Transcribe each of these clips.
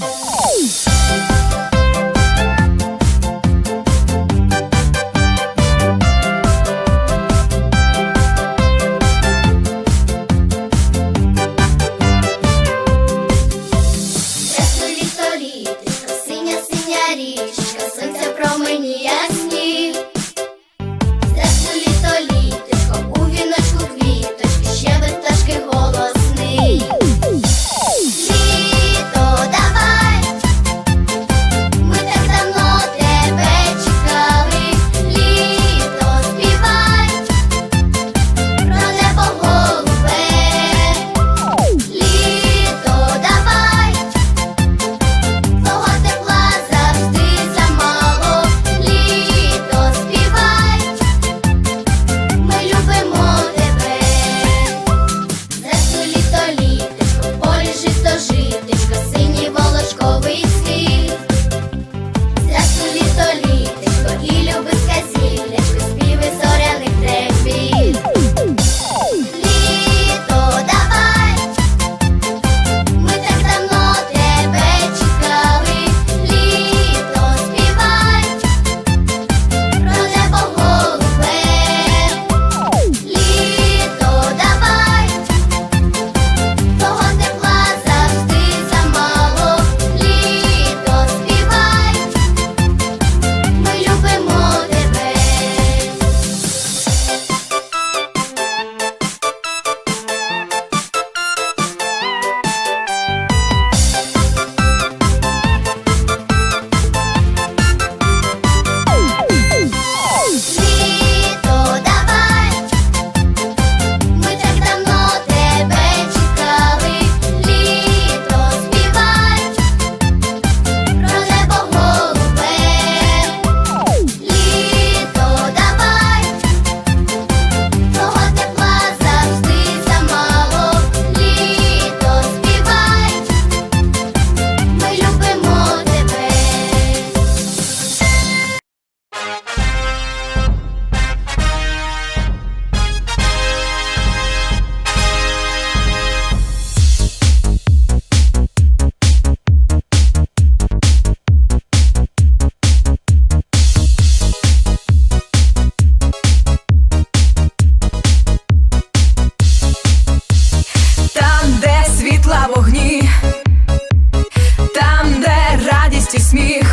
Peace. радість і сміх,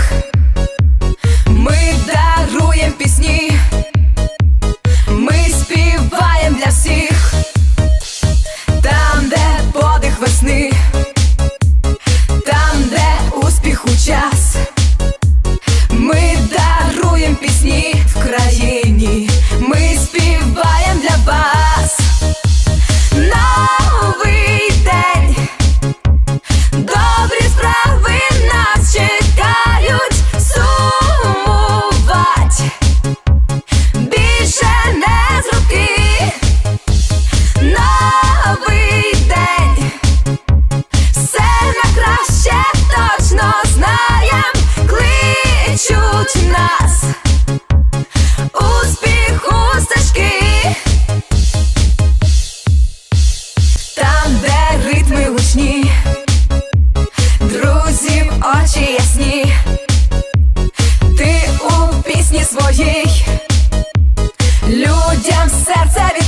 Людям серце відкрий,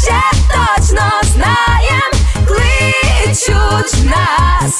ще точно знаєм, кличуть нас.